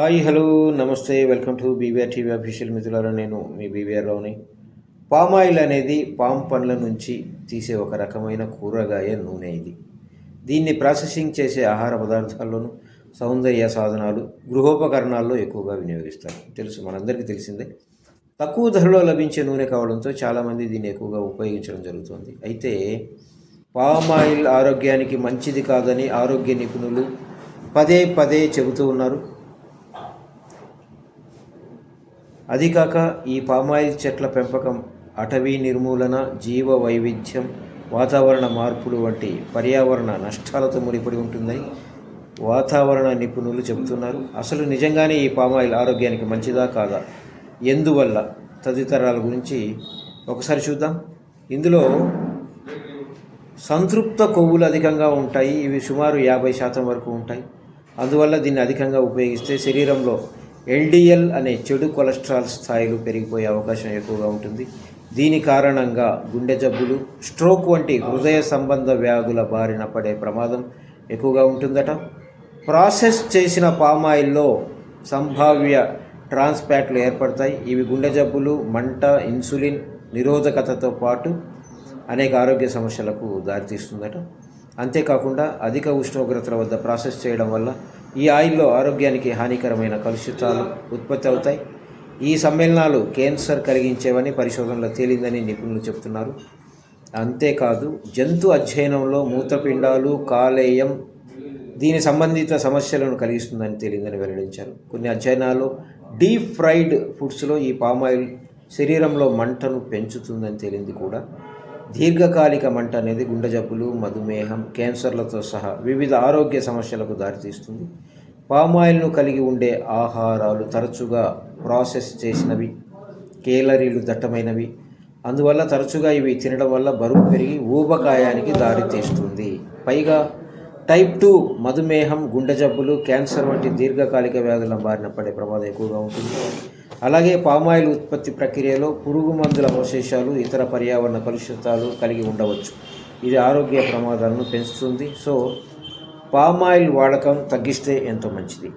Hi hello నమస్తే welcome to BVR TV official మిత్రులారా నేను మీ బీవీఆర్ రావుని పామ్ ఆయిల్ అనేది పామ్ పండ్ల నుంచి తీసే ఒక రకమైన కూరగాయ నూనె ఇది. దీన్ని ప్రాసెసింగ్ చేసే ఆహార పదార్థాల్లోనూ సౌందర్య సాధనాలు గృహోపకరణాల్లో ఎక్కువగా వినియోగిస్తారు. తెలుసు మనందరికీ తెలిసిందే. తక్కువ ధరలో లభించే నూనె కావడంతో చాలామంది దీన్ని ఎక్కువగా ఉపయోగించడం జరుగుతుంది. అయితే పామ్ ఆయిల్ ఆరోగ్యానికి మంచిది కాదని ఆరోగ్య నిపుణులు పదే పదే చెబుతూ ఉన్నారు. అది కాక ఈ పామాయిల్ చెట్ల పెంపకం అటవీ నిర్మూలన జీవ వైవిధ్యం వాతావరణ మార్పులు వంటి పర్యావరణ నష్టాలతో ముడిపడి ఉంటుందని వాతావరణ నిపుణులు చెబుతున్నారు. అసలు నిజంగానే ఈ పామాయిల్ ఆరోగ్యానికి మంచిదా కాదా? ఎందువల్ల? తదితరాల గురించి ఒకసారి చూద్దాం. ఇందులో సంతృప్త కొవ్వులు అధికంగా ఉంటాయి. ఇవి సుమారు యాభై శాతం వరకు ఉంటాయి. అందువల్ల దీన్ని అధికంగా ఉపయోగిస్తే శరీరంలో ఎల్డిఎల్ అనే చెడు కొలెస్ట్రాల్ స్థాయిలు పెరిగిపోయే అవకాశం ఎక్కువగా ఉంటుంది. దీని కారణంగా గుండె జబ్బులు స్ట్రోక్ వంటి హృదయ సంబంధ వ్యాధుల బారిన పడే ప్రమాదం ఎక్కువగా ఉంటుందట. ప్రాసెస్ చేసిన పామాయిల్లో సంభావ్య ట్రాన్స్ప్యాట్లు ఏర్పడతాయి. ఇవి గుండె జబ్బులు మంట ఇన్సులిన్ నిరోధకతతో పాటు అనేక ఆరోగ్య సమస్యలకు దారితీస్తుందట. అంతేకాకుండా అధిక ఉష్ణోగ్రతల వద్ద ప్రాసెస్ చేయడం వల్ల ఈ ఆయిల్లో ఆరోగ్యానికి హానికరమైన కలుషితాలు ఉత్పత్తి అవుతాయి. ఈ సమ్మేళనాలు క్యాన్సర్ కలిగించేవని పరిశోధనలో తేలిందని నిపుణులు చెబుతున్నారు అంతేకాదు జంతు అధ్యయనంలో మూత్రపిండాలు కాలేయం దీని సంబంధిత సమస్యలను కలిగిస్తుందని తేలిందని వెల్లడించారు. కొన్ని అధ్యయనాల్లో డీప్ ఫ్రైడ్ ఫుడ్స్లో ఈ పామాయిల్ శరీరంలో మంటను పెంచుతుందని తేలింది కూడా. దీర్ఘకాలిక మంట అనేది గుండె జబ్బులు మధుమేహం క్యాన్సర్లతో సహా వివిధ ఆరోగ్య సమస్యలకు దారితీస్తుంది. పామాయిల్ను కలిగి ఉండే ఆహారాలు తరచుగా ప్రాసెస్ చేసినవి కేలరీలు దట్టమైనవి. అందువల్ల తరచుగా ఇవి తినడం వల్ల బరువు పెరిగి ఊబకాయానికి దారితీస్తుంది. పైగా టైప్ టూ మధుమేహం గుండె జబ్బులు క్యాన్సర్ వంటి దీర్ఘకాలిక వ్యాధుల బారిన పడే ప్రమాదం ఎక్కువగా ఉంటుంది. అలాగే పామాయిల్ ఉత్పత్తి ప్రక్రియలో పురుగు మందుల అవశేషాలు ఇతర పర్యావరణ కలుషితాలు కలిగి ఉండవచ్చు. ఇది ఆరోగ్య ప్రమాదాలను పెంచుతుంది. సో పామాయిల్ వాడకం తగ్గిస్తే ఎంతో మంచిది.